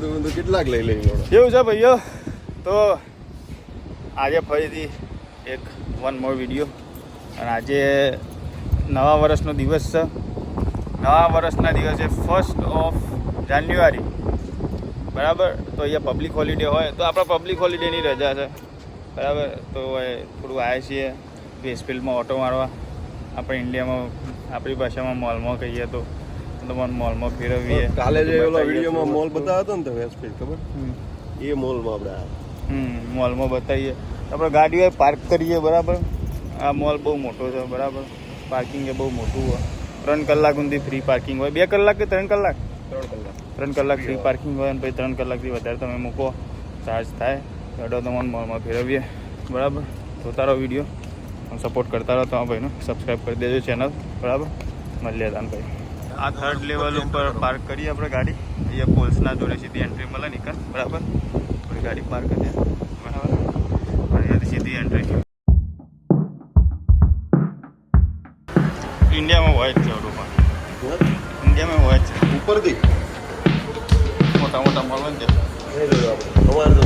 કેટલાક લઈ લઈ કેવું છે ભાઈઓ તો આજે ફરીથી એક વન મોર વીડિયો અને આજે નવા વર્ષનો દિવસ છે. નવા વર્ષના દિવસે ફર્સ્ટ ઓફ જાન્યુઆરી બરાબર? તો અહીંયા પબ્લિક હોલિડે હોય. તો આપણા પબ્લિક હોલિડેની રજા છે. બરાબર? તો થોડું આવ્યા છીએ. વેસ્ટફિલ્ડમાં ઓટો મારવા. આપણે ઇન્ડિયામાં આપણી ભાષામાં મોલમાં કહીએ તો. તમને મોલમાં ફેરવીએ કાલે જે ઓલા બતાવીએ વિડીયોમાં તો મોલ વસ્તુ. બતાવ્યો હતો ને તમે વેસ્ટફિલ્ડ ખબર? હમ. એ મોલમાં આપણે આવ્યા. હમ મોલમાં બતાવીએ. આપણે ગાડીઓ પાર્ક કરીએ બરાબર? આ મોલ બહુ મોટો છે બરાબર? પાર્કિંગ એ બહુ મોટું હોય. ત્રણ કલાક સુધી ફ્રી પાર્કિંગ હોય. બે કલાક કે ત્રણ કલાક? ત્રણ કલાક. ત્રણ કલાક ફ્રી પાર્કિંગ હોય. અને પછી ત્રણ કલાકથી વધારે તમે મૂકો. ચાર્જ થાય. તો તમને મોલમાં ફેરવીએ બરાબર? જોતા રહો વીડિયો સપોર્ટ કરતા રહો તો આ ભાઈનો. સબસ્ક્રાઈબ કરી દેજો ચેનલ બરાબર? મળીએ તાન ભાઈ. આ થર્ડ લેવલ ઉપર પાર્ક કરીએ આપણે ગાડી. અહીંયા પોલ્સના જોડે સીધી એન્ટ્રી મળે નીકળ. બરાબર? આપણે ગાડી પાર્ક કરીએ. બરાબર? અહીંયાથી સીધી એન્ટ્રી ઇન્ડિયામાં હોય જ છે પણ ઇન્ડિયામાં હોય જ છે. ઉપરથી? મોટા મોટા મોલ છે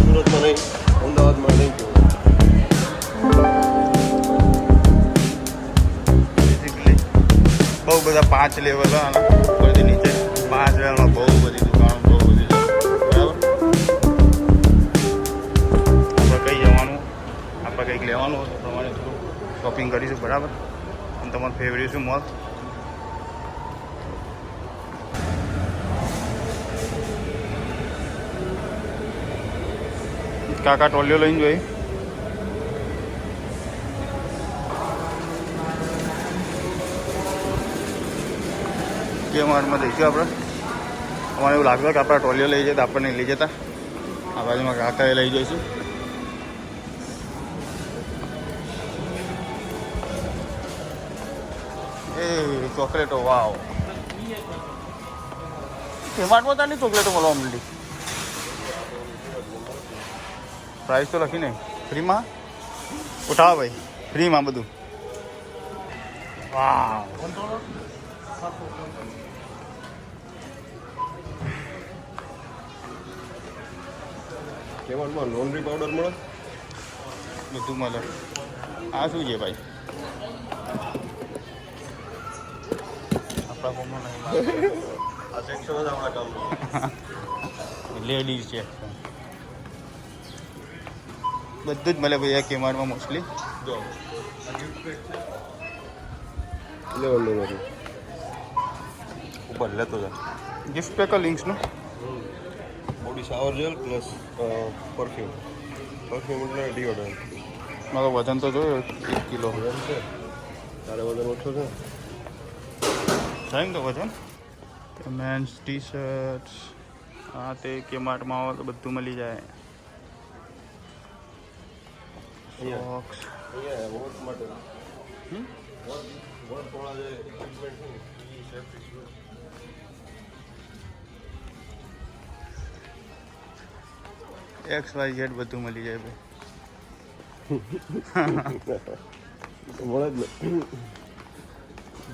સુરતમાં નહીં અમદાવાદમાં નહીં. બધા પાંચ લેવલ અને નીચે પાંચ લેવલમાં બહુ બધી દુકાનો, બહુ બધી બરાબર? આપણે કઈ જવાનું? આપણે કંઈક લેવાનું હોય તો તમારે થોડું શોપિંગ કરીશું, બરાબર? અને તમારું ફેવરેટ શું મોલ કાકા ટોલિયો લઈને જોઈ. જે માર્ટમાં જઈશું આપણે. અમારે એવું લાગતું કે આપણા ટ્રોલીઓ લઈ જતા, આપણને લઈ જતા. આ બાજુમાં કાકાએ લઈ જઈશું. એ ચોકલેટો, વાવ. કેમાર્ટમાં તાની ચોકલેટો મળવા માંડી. પ્રાઇસ તો લખી નહીં ફ્રીમાં ઉઠાવો ભાઈ. ફ્રીમાં બધું. વાવ કેવળમાં લોન્ડ્રી પાવડર મળે? બધું મળે. આ શું છે ભાઈ? લેડીઝ છે બધું જ મળે ભાઈ આ કેમાડમાં મોસ્ટલી લેવલ લેવલ ઉપર લેતો જા gift pack લિંક્સનું body shower gel plus perfume perfume એટલે ડિઓડરન્ટ મારો વજન તો જોયો એક કિલો એમ છે તારે વજન ઓછો છે થાય ને તો વજન મેન્સ ટી શર્ટ હા તે કેમાર્ટમાં આવો તો બધું મળી જાય અહીંયા. સોક્સ અહીંયા વર્ક માટે હમ? વર્ક વર્કવાળા જે ઇક્વિપમેન્ટ છે ને એ સેફ્ટી એક્સ વાય ઝેડ બધું મળી જાય ભાઈ. મળે જ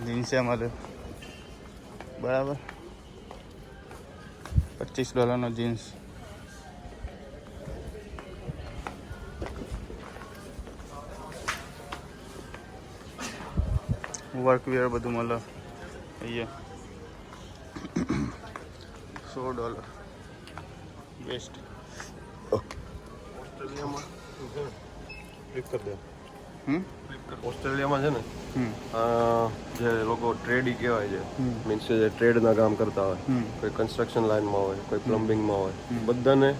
જીન્સે મળે બરાબર. પચીસ ડોલરનો જીન્સ. વર્કવેર બધું મળે અહીંયા. સો ડોલર. બેસ્ટ. ઓસ્ટ્રેલિયામાં. છે. ને કરી દે ઓસ્ટ્રેલિયામાં છે ને જે લોકો ટ્રેડી કહેવાય છે. મીન્સ જે ટ્રેડના કામ કરતા હોય. કોઈ કન્સ્ટ્રક્શન લાઇનમાં હોય કોઈ પ્લમ્બિંગમાં હોય. બધાને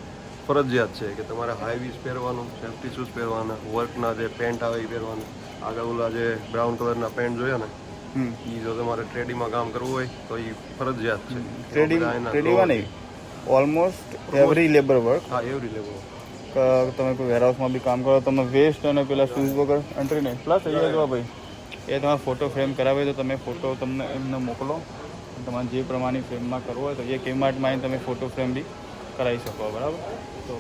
ફરજિયાત છે કે તમારે હાઈ વીસ પહેરવાનું સેફ્ટી શૂઝ પહેરવાના વર્કના જે પેન્ટ આવે એ પહેરવાના. આગળ ઓલા જે બ્રાઉન કલરના પેન્ટ જોયા ને એ જો તમારે ટ્રેડીમાં કામ કરવું હોય તો એ ફરજિયાત છે. ટ્રેડિંગ ટ્રેડિંગમાં નહીં ઓલમોસ્ટ એવરી લેબર વર્ક હા એવરી લેવો તમે કોઈ વેરહાઉસમાં બી કામ કરો, તમે વેસ્ટ અને પેલા શૂઝ વગર એન્ટ્રી નહીં. પ્લસ અહીંયા જો ભાઈ, એ તમારે ફોટો ફ્રેમ કરાવે તો તમે ફોટો તમને એમને મોકલો. તમારે જે પ્રમાણે ફ્રેમમાં કરવો હોય તો એ કેમાર્ટમાં તમે ફોટો ફ્રેમ બી કરાવી શકો, બરાબર? તો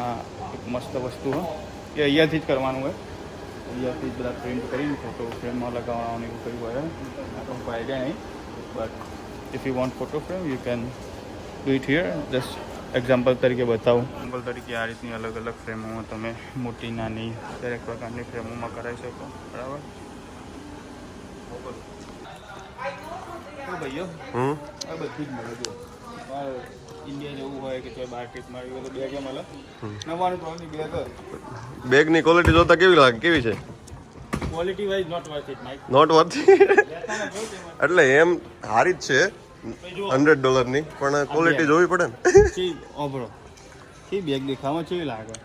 આ એક મસ્ત વસ્તુ હોય એ અહીંયાથી જ કરવાનું હોય. અહીંયાથી જ બધા પ્રિન્ટ કરીને ફોટો ફ્રેમમાં લગાવવાનું એવું કર્યું હોય આપણને કોઈ આઈડિયા નહીં. But if you want photo frame you can do it here just example તરીકે બતાવું. એક્ઝામ્પલ તરીકે આ રીતની અલગ અલગ ફ્રેમોમાં તમે મોટી નાની દરેક પ્રકારની ફ્રેમોમાં કરાવી શકો. બરાબર? તો ભાઈઓ આ બધું જ મળે જો ઇન્ડિયા જવું હોય કે કોઈ બહાર ટ્રીપ મારવી હોય તો બેગ મળે નવ્વાણું ત્રણની બેગ બેગની ક્વોલિટી જોતા કેવી લાગે કેવી છે? Quality wise not worth it not worth એટલે એમ હારી જ છે. હંડ્રેડ ડોલરની પણ ક્વોલિટી જોવી પડે ને? ચી ઓબરો ચી બેગ દેખાવામાં ચેવી લાગે.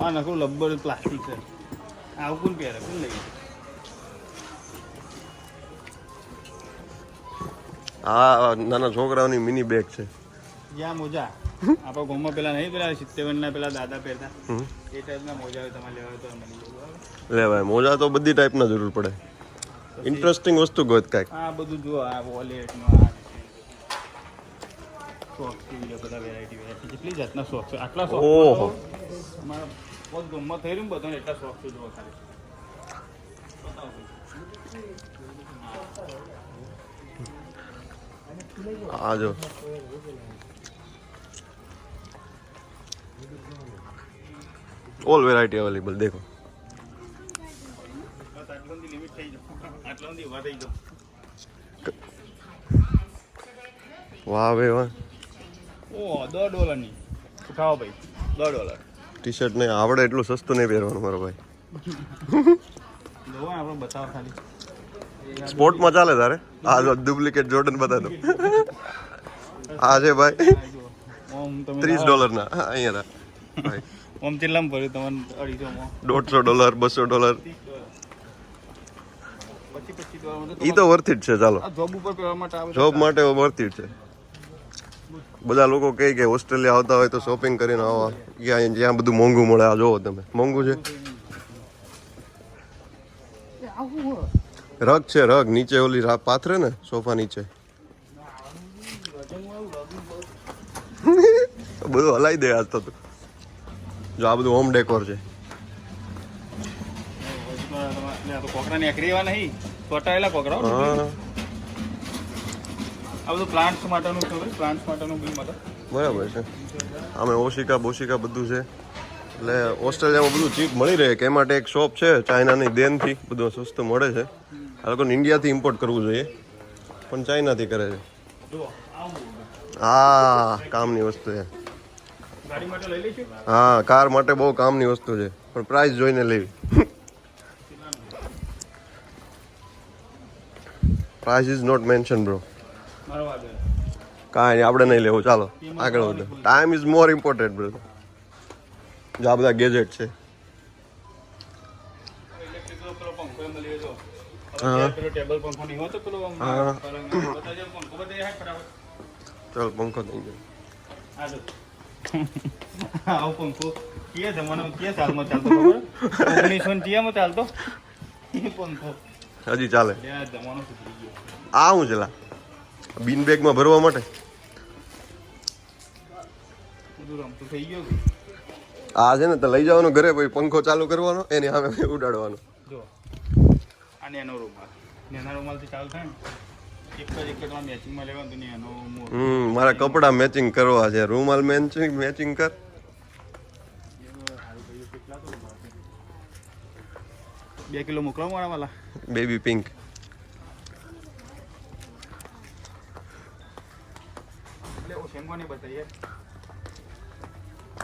આ નખો લબ્બર પ્લાસ્ટિક છે. આવું કોણ પહેરે કોણ લઈ આ નાના છોકરાઓની મિની બેગ છે. જ્યાં મોજા. આપણા ગામમાં પેલા નહીં પેલા સિત્તેવનના પેલા દાદા પહેરતા. એ ટાઈપના મોજા તમારે લેવા તો મળી જવું લે ભાઈ મોજા તો બધી ટાઈપના જરૂર પડે. ઇન્ટરેસ્ટિંગ વસ્તુ ગોત કાંઈક. આ બધું જો આ વોલેટનું આ શોખ કેવી છે બધા વેરાયટી વેરાયટી કેટલી જાતના શોખ છે આટલા શોખ ઓહો. અમારા બહુ ગમત થઈ રહ્યું ને બધાને એટલા શોખ છે જુઓ ખાલી આ જો ઓલ વેરાયટી અવેલેબલ દેખો બસ આટલા સુધી લિમિટ થઈ જાઓ આટલા સુધી ઊભા થઈ જાઓ વાહ ભાઈ વાહ ઓ દસ ડોલરની. ઉઠાવો ભાઈ દસ ડોલર. ટી શર્ટ ને આવડે એટલું સસ્તું નહીં પહેરવાનું મારો ભાઈ. બતાવો ખાલી. સ્પોર્ટમાં ચાલે તારે? આ જો ડુપ્લિકેટ જોર્ડન બતા દો આ છે ભાઈ ત્રીસ. ડોલરના. અહીંયા ભાઈ. ઓમ ચિલ્લામ ભર્યું તમને દોઢસો ડોલર બસો ડોલર. ઈ તો વર્થ છે ચાલો. જોબ ઉપર જોબ માટે વર્થ છે. બધા લોકો કહે કે ઓસ્ટ્રેલિયા આવતા હોય તો શોપિંગ કરીને આવા. જ્યાં જ્યાં બધું મોંઘું મળે આ જોવો તમે. મોંઘું છે? રગ છે રગ. નીચે ઓલી પાથરે ને સોફા નીચે. બધું હલાઈ દે આજ તો જો આ બધું હોમ ડેકોર છે. કોકરા નેકરી નહીં. કોટાયેલા કોકરા આ બધું પ્લાન્ટ્સ માટેનું છે પ્લાન્ટ્સ માટેનું બિલ માટે બરાબર છે. આમે ઓશિકા બોશિકા બધું છે. એટલે ઓસ્ટ્રેલિયામાં બધું ચીપ મળી રહે કે માટે એક શોપ છે ચાઇનાની દેનથી બધું સસ્તું મળે છે. આ લોકોને ઇન્ડિયાથી ઇમ્પોર્ટ કરવું જોઈએ પણ ચાઇનાથી કરે છે. હા કામની વસ્તુ છે. હા કાર માટે બહુ કામની વસ્તુ છે પણ પ્રાઇસ જોઈને લેવી price is not mention bro કાંઈ નહીં આપણે નહીં લેવું ચાલો આગળ વધો. Time is more important brother જો આ બધા ગેજેટ છે. ચાલ પંખો થઈ ગયો. આ જો. આવો પંખો. કયા જમાનામાં કયા સાલમાં ચાલતો ઓગણીસો ને ચાલતો? પંખો. હજી ચાલે. આવું આ છે લા. બીન બેગમાં ભરવા માટે? આ છે ને તો લઈ જવાનો ઘરે પછી પંખો ચાલુ કરવાનો એની સામે ઉડાડવાનો. જો આ નેનો રૂમાલ. નેના રૂમાલથી ચાલુ થાય ને એક જ એક મેચિંગમાં લેવાનું નેનો હમ મારા કપડા મેચિંગ કરવા છે. રૂમાલ મેચિંગ મેચિંગ કર. બે કિલો મોકલાવો મારા વાલા. બેબી પિંક એટલે ઓ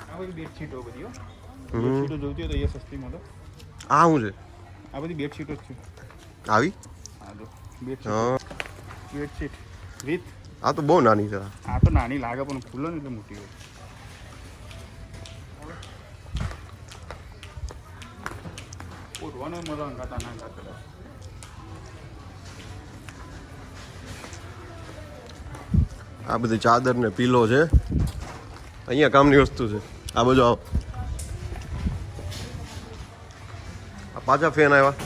આ બધી બેડશીટો બધી હો. બેડશીટો જોઈતી હોય તો એ સસ્તી મળે આ શું છે? આ બધી બેડશીટો જ છે. આવી? હા જો. બેડશીટ બેડશીટ વિથ આ તો બહુ નાની છે. આ. તો નાની લાગે પણ ખુલ્લો ને એટલે મોટી હોય. ઉઠવાનો મજા અંગાતા ના અંગાતા આ બધી ચાદર ને પીલો છે. અહીંયા કામની વસ્તુ છે. આ બધું આવો. આ પાછા ફેન આવ્યા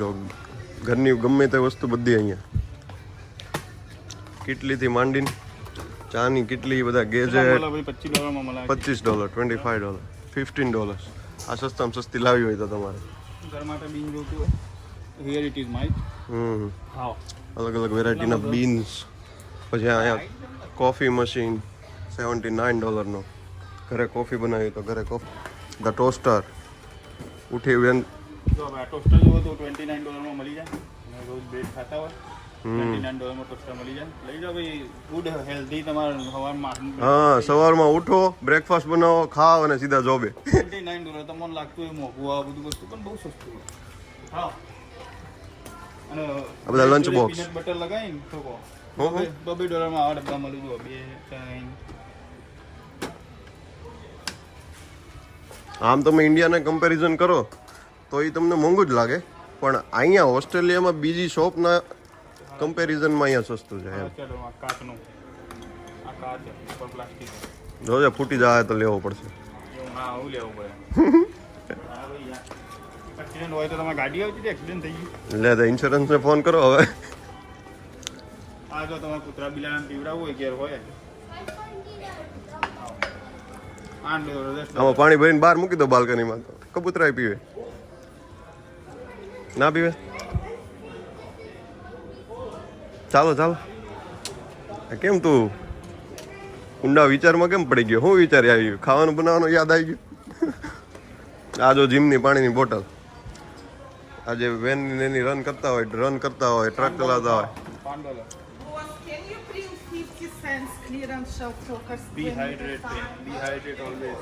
જો ઘરની ગમે તે વસ્તુ બધી અહીંયા. કેટલીથી માંડીને ચાની કેટલી બધા ગેજેટ? પચીસ dollar twenty five dollar fifteen dollar આ સસ્તામાં સસ્તી લાવી હોય તો તમારે. ઘર માટે બિન જોતું હોય. Here it is my hmm. હા. અલગ અલગ વેરાયટીના બીન્સ પછી અહીંયા કોફી મશીન સેવન્ટી નાઇન ડોલરનો ઘરે કોફી બનાવી તો ઘરે કોફી ધ ટોસ્ટર ઉઠી વેન જો હવે આ ટોસ્ટર જુઓ તો ટ્વેન્ટી નાઇન ડોલરમાં મળી જાય. રોજ બ્રેડ ખાતા હોય. હા સવારમાં ઉઠો બ્રેકફાસ્ટ બનાવો ખાઓ અને સીધા જોબે લાગતું મોંઘું આ બધું વસ્તુ પણ બહુ સસ્તું હા. આ બધા લંચ બોક્સ બટર લગાવીને તો કહો હો, હો. તો બે ડોલરમાં આવા ડબ્બા મળી જુઓ બે ત્રણ. આમ તમે ઇન્ડિયાને કમ્પેરિઝન કરો તો એ તમને મોંઘું જ લાગે. પણ અહીંયા ઓસ્ટ્રેલિયામાં બીજી શોપના કમ્પેરિઝનમાં અહીંયા સસ્તું છે એમ. ચાલો આ કાચનું. આ કાચ ઉપર પ્લાસ્ટિક જોજે ફૂટી જાય તો લેવો પડશે. હા લેવું પડે. એક્સિડન્ટ હોય તો તમારી ગાડી આવતી એક્સિડન્ટ થઈ ગયું? લે તો ઇન્સ્યોરન્સને ફોન કરો હવે. આ જો તમારે કૂતરા બિલાડાને પીવડાવવું હોય ઘેર હોય. આમાં પાણી ભરીને બહાર મૂકી દો બાલ્કનીમાં. તો કબૂતરાય પીવે. ના પીવે? ચાલો ચાલો. કેમ તું? ઊંડા વિચારમાં કેમ પડી ગયો? શું વિચાર આવી ગયો? ખાવાનું બનાવવાનું યાદ આવી ગયું? આ જો જીમની પાણીની બોટલ. આજે વેન એની રન કરતા હોય રન કરતા હોય ટ્રક ચલાવતા હોય. પાંચ dollar Boss, can you bring 50 cents clearance shelf focus? Dehydrate dehydrate always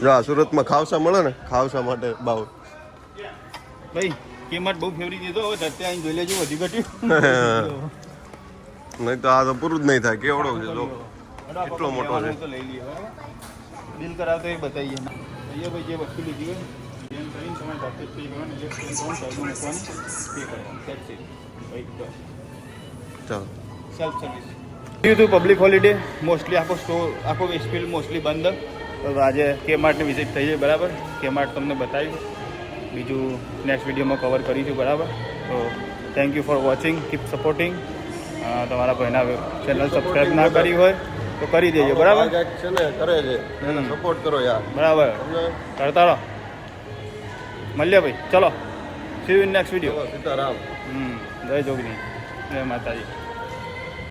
જો સુરતમાં ખાવસા મળે ને ખાવસા માટે બાવ ભાઈ કિંમત બહુ ફેવરી દીધો હવે ધરતે અહીં જોઈ લેજો વધી ઘટ્યું. નહીં તો આ તો પૂરું જ નહીં થાય કેવડો છે જો. કેટલો મોટો છે. તો લઈ લઈએ બરાબર બિલ કરાવતો એ બતાવીએ અહીંયા ભાઈ જે વસ્તુ લીધી હોય જેમ કરીને તમારે જાતે પે કરવાનું જે પે કરવાનું સાઈડમાં મૂકવાનું પે કરવાનું that's it. ભાઈ બસ ચાલો સેલ્ફ સર્વિસ થયું હતું પબ્લિક હોલિડે મોસ્ટલી આખો સ્ટોર આખો વેસ્ટફિલ્ડ મોસ્ટલી બંધ તો આજે કે માર્ટની વિઝિટ થઈ છે બરાબર કે માર્ટ તમને બતાવ્યું બીજું નેક્સ્ટ વિડીયોમાં કવર કરીશું બરાબર તો thank you for watching keep supporting તમારા ભાઈના ચેનલ સબસ્ક્રાઈબ ના કરી હોય તો કરી દેજો બરાબર? છે ને કરે છે. સપોર્ટ કરો યાર. બરાબર. કરતા રહો મળીએ ભાઈ ચલો see you next video Sitaram. હમ જય જોગની. જય માતાજી.